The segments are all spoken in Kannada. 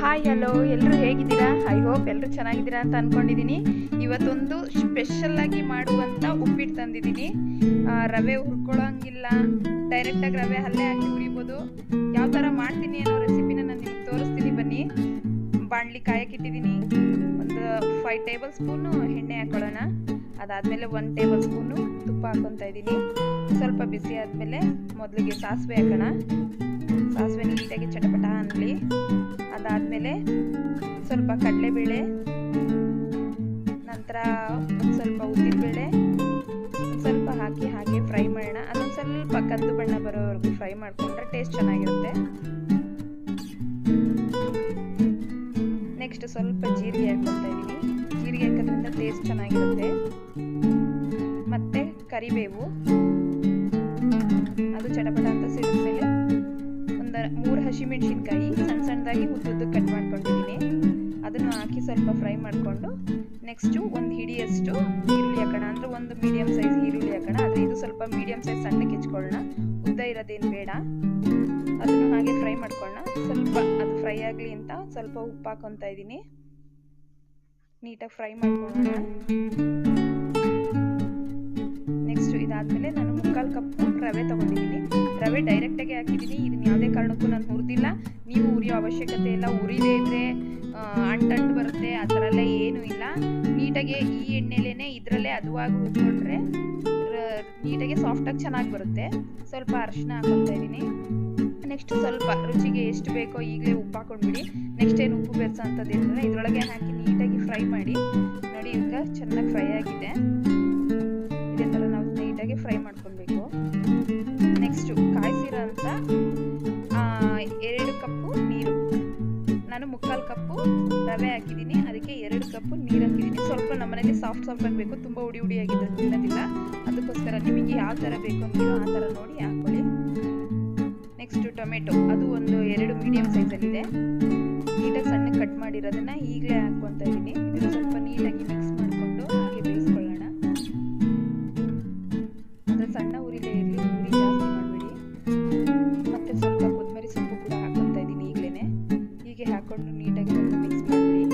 ಹಾಯ್ ಹಲೋ ಎಲ್ಲರೂ ಹೇಗಿದ್ದೀರಾ? ಐ ಹೋಪ್ ಎಲ್ಲರೂ ಚೆನ್ನಾಗಿದ್ದೀರಾ ಅಂತ ಅಂದ್ಕೊಂಡಿದ್ದೀನಿ ಇವತ್ತೊಂದು ಸ್ಪೆಷಲ್ ಆಗಿ ಮಾಡುವಂಥ ಉಪ್ಪಿಟ್ಟು ತಂದಿದ್ದೀನಿ. ರವೆ ಹುರ್ಕೊಳ್ಳೋಂಗಿಲ್ಲ. ಡೈರೆಕ್ಟಾಗಿ ರವೆ ಅಲ್ಲೇ ಹಾಕಿ ಹುರಿಬೋದು. ಯಾವ ಥರ ಮಾಡ್ತೀನಿ ಅನ್ನೋ ರೆಸಿಪಿನ ನಾನು ನಿಮ್ಗೆ ತೋರಿಸ್ತೀನಿ. ಬನ್ನಿ. ಬಾಣಲಿ ಕಾಯಕ್ಕಿಟ್ಟಿದ್ದೀನಿ ಒಂದು ಫೈವ್ ಟೇಬಲ್ ಸ್ಪೂನು ಎಣ್ಣೆ ಹಾಕೊಳ್ಳೋಣ. ಅದಾದಮೇಲೆ ಒಂದು ಟೇಬಲ್ ಸ್ಪೂನು ತುಪ್ಪ ಹಾಕೊತಾ ಇದ್ದೀನಿ. ಸ್ವಲ್ಪ ಬಿಸಿ ಆದಮೇಲೆ ಮೊದಲಿಗೆ ಸಾಸಿವೆ ಹಾಕೋಣ. ಸಾಸಿವೆ ನೀಟಾಗಿ ಚಟಪಟ ಅನ್ನಲಿ ಅದಾದಮೇಲೆ ಸ್ವಲ್ಪ ಕಡಲೆಬೇಳೆ, ನಂತರ ಸ್ವಲ್ಪ ಉದ್ದಿನಬೇಳೆ ಸ್ವಲ್ಪ ಹಾಕಿ ಹಾಗೆ ಫ್ರೈ ಮಾಡೋಣ. ಅದೊಂದು ಸ್ವಲ್ಪ ಕಂದು ಬಣ್ಣ ಬರೋವರೆಗೂ ಫ್ರೈ ಮಾಡಿಕೊಂಡ್ರೆ ಟೇಸ್ಟ್ ಚೆನ್ನಾಗಿರುತ್ತೆ. ನೆಕ್ಸ್ಟ್ ಸ್ವಲ್ಪ ಜೀರಿಗೆ ಹಾಕ್ಕೊತಾ ಇದ್ದೀನಿ ಜೀರಿಗೆ ಹಾಕೋದ್ರಿಂದ ಟೇಸ್ಟ್ ಚೆನ್ನಾಗಿರುತ್ತೆ. ಮತ್ತೆ ಕರಿಬೇವು. ಮೂರು ಹಸಿಮೆಣಸಿನ್ಕಾಯಿ ಸಣ್ಣ ಸಣ್ಣದಾಗಿ ಉದ್ದುದ್ದು ಕಟ್ ಮಾಡ್ಕೊಂಡಿದ್ದೀನಿ. ಅದನ್ನು ಹಾಕಿ ಸ್ವಲ್ಪ ಫ್ರೈ ಮಾಡಿಕೊಂಡು ನೆಕ್ಸ್ಟು ಒಂದು ಹಿಡಿಯಷ್ಟು ಈರುಳ್ಳಿ ಹಾಕೋಣ. ಅಂದರೆ ಒಂದು ಮೀಡಿಯಮ್ ಸೈಜ್ ಈರುಳ್ಳಿ ಹಾಕೋಣ. ಆದರೆ ಇದು ಸ್ವಲ್ಪ ಮೀಡಿಯಮ್ ಸೈಜ್ ಸಣ್ಣಕ್ಕೆ ಹೆಚ್ಕೊಳ್ಳೋಣ. ಉದ್ದ ಇರೋದೇನು ಬೇಡ. ಅದನ್ನು ಹಾಗೆ ಫ್ರೈ ಮಾಡ್ಕೊಳ್ಳೋಣ. ಸ್ವಲ್ಪ ಅದು ಫ್ರೈ ಆಗಲಿ ಅಂತ ಸ್ವಲ್ಪ ಉಪ್ಪು ಹಾಕೊತಾ ಇದ್ದೀನಿ. ನೀಟಾಗಿ ಫ್ರೈ ಮಾಡ್ಕೊಳ್ಳೋಣ. ಇದಾದಮೇಲೆ ನಾನು ಮುಕ್ಕಾಲು ಕಪ್ಪು ರವೆ ತೊಗೊಂಡಿದ್ದೀನಿ. ರವೆ ಡೈರೆಕ್ಟಾಗಿ ಹಾಕಿದ್ದೀನಿ. ಇದನ್ನು ಯಾವುದೇ ಕಾರಣಕ್ಕೂ ನಾನು ಹುರಿದಿಲ್ಲ. ನೀವು ಉರಿಯೋ ಅವಶ್ಯಕತೆ ಇಲ್ಲ. ಉರಿದೇ ಇದ್ದರೆ ಅಂಟಂಟು ಬರುತ್ತೆ. ಆ ಥರ ಎಲ್ಲ ಏನೂ ಇಲ್ಲ. ನೀಟಾಗಿ ಈ ಎಣ್ಣೆಲೇ ಇದರಲ್ಲೇ ಅದುವಾಗಿ ಹುರ್ಕೊಂಡ್ರೆ ನೀಟಾಗಿ ಸಾಫ್ಟಾಗಿ ಚೆನ್ನಾಗಿ ಬರುತ್ತೆ. ಸ್ವಲ್ಪ ಅರಿಶಿನ ಹಾಕೊತಾ ಇದ್ದೀನಿ. ನೆಕ್ಸ್ಟ್ ಸ್ವಲ್ಪ ರುಚಿಗೆ ಎಷ್ಟು ಬೇಕೋ ಈಗಲೇ ಉಪ್ಪು ಹಾಕೊಂಡ್ಬಿಡಿ. ನೆಕ್ಸ್ಟ್ ಏನು ಉಪ್ಪು ಬೆರೆಸೋ ಅಂಥದ್ದು ಇದ್ರೆ ಇದರೊಳಗೆ ಹಾಕಿ ನೀಟಾಗಿ ಫ್ರೈ ಮಾಡಿ. ನೋಡಿ ಈಗ ಚೆನ್ನಾಗಿ ಫ್ರೈ ಆಗಿದೆ. ನೀಟಾಗಿ ಫ್ರೈ ಮಾಡ್ಕೊಳ್ಬೇಕು. ನೆಕ್ಸ್ಟು ಕಾಯಿಸಿರೋಂಥ ಎರಡು ಕಪ್ಪು ನೀರು. ನಾನು ಮುಕ್ಕಾಲು ಕಪ್ಪು ರವೆ ಹಾಕಿದ್ದೀನಿ. ಅದಕ್ಕೆ ಎರಡು ಕಪ್ಪು ನೀರು ಹಾಕಿದ್ದೀನಿ. ಸ್ವಲ್ಪ ನಮ್ಮನೇಲಿ ಸಾಫ್ಟ್ ಸಾಫ್ಟ್ ಆಗಬೇಕು ತುಂಬ ಉಡಿ ಉಡಿ ಆಗಿದೆ ತಿನ್ನೋದಿಲ್ಲ ಅದಕ್ಕೋಸ್ಕರ ನಿಮಗೆ ಯಾವ ಥರ ಬೇಕು ಅಂತೀರೋ ಆ ಥರ ನೋಡಿ ಹಾಕ್ಕೊಳ್ಳಿ ನೆಕ್ಸ್ಟು ಟೊಮೆಟೊ. ಅದು ಒಂದು ಎರಡು ಮೀಡಿಯಮ್ ಸೈಜಲ್ಲಿದೆ ನೀಟಾಗಿ ಸಣ್ಣ ಕಟ್ ಮಾಡಿರೋದನ್ನು ಈಗಲೇ ಹಾಕ್ಕೊತಾ ಇದ್ದೀನಿ. ಇದನ್ನು ಸ್ವಲ್ಪ ನೀಟಾಗಿ ಮಿಕ್ಸ್ ಮಾಡಿಕೊಂಡು ಸಣ್ಣ ಉರಿಲೇ ಇರಲಿ, ಉರಿ ಜಾಸ್ತಿ ಮಾಡಬೇಡಿ. ಮತ್ತು ಸ್ವಲ್ಪ ಕೊತ್ತಂಬರಿ ಸೊಪ್ಪು ಕೂಡ ಹಾಕ್ಕೊತಾ ಇದ್ದೀನಿ ಈಗಲೇ ಹೀಗೆ ಹಾಕ್ಕೊಂಡು ನೀಟಾಗಿ ಸ್ವಲ್ಪ ಮಿಕ್ಸ್ ಮಾಡಿಬಿಡಿ.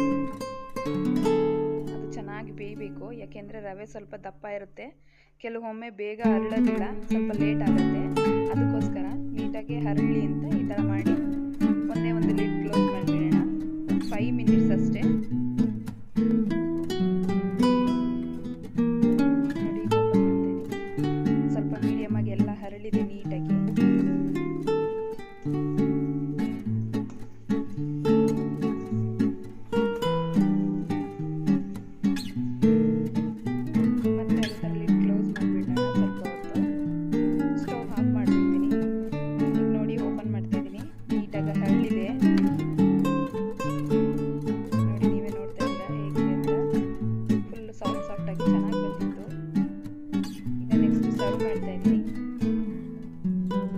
ಅದು ಚೆನ್ನಾಗಿ ಬೇಯಬೇಕು, ಯಾಕೆಂದರೆ ರವೆ ಸ್ವಲ್ಪ ದಪ್ಪ ಇರುತ್ತೆ. ಕೆಲವೊಮ್ಮೆ ಬೇಗ ಅರಳೋದಿಲ್ಲ ಸ್ವಲ್ಪ ಲೇಟ್ ಆಗುತ್ತೆ. ಅದಕ್ಕೋಸ್ಕರ ನೀಟಾಗಿ ಹರಳಿ ಅಂತ ಈ ಥರ ಮಾಡಿ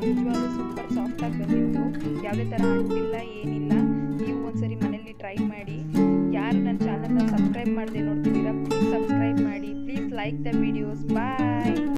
ನಿಜವಾಗ್ಲೂ ಸೂಪರ್ ಸಾಫ್ಟಾಗಿ ಬಂದಿತ್ತು. ಯಾವುದೇ ಥರ ಅಂಟಿಲ್ಲ ಏನಿಲ್ಲ. ನೀವು ಒಂದ್ಸರಿ ಮನೇಲಿ ಟ್ರೈ ಮಾಡಿ. ಯಾರು ನನ್ನ ಚಾನಲ್ನ ಸಬ್ಸ್ಕ್ರೈಬ್ ಮಾಡದೆ ನೋಡ್ತಿದ್ದೀರಾ ಪ್ಲೀಸ್ ಸಬ್ಸ್ಕ್ರೈಬ್ ಮಾಡಿ. Please like the videos bye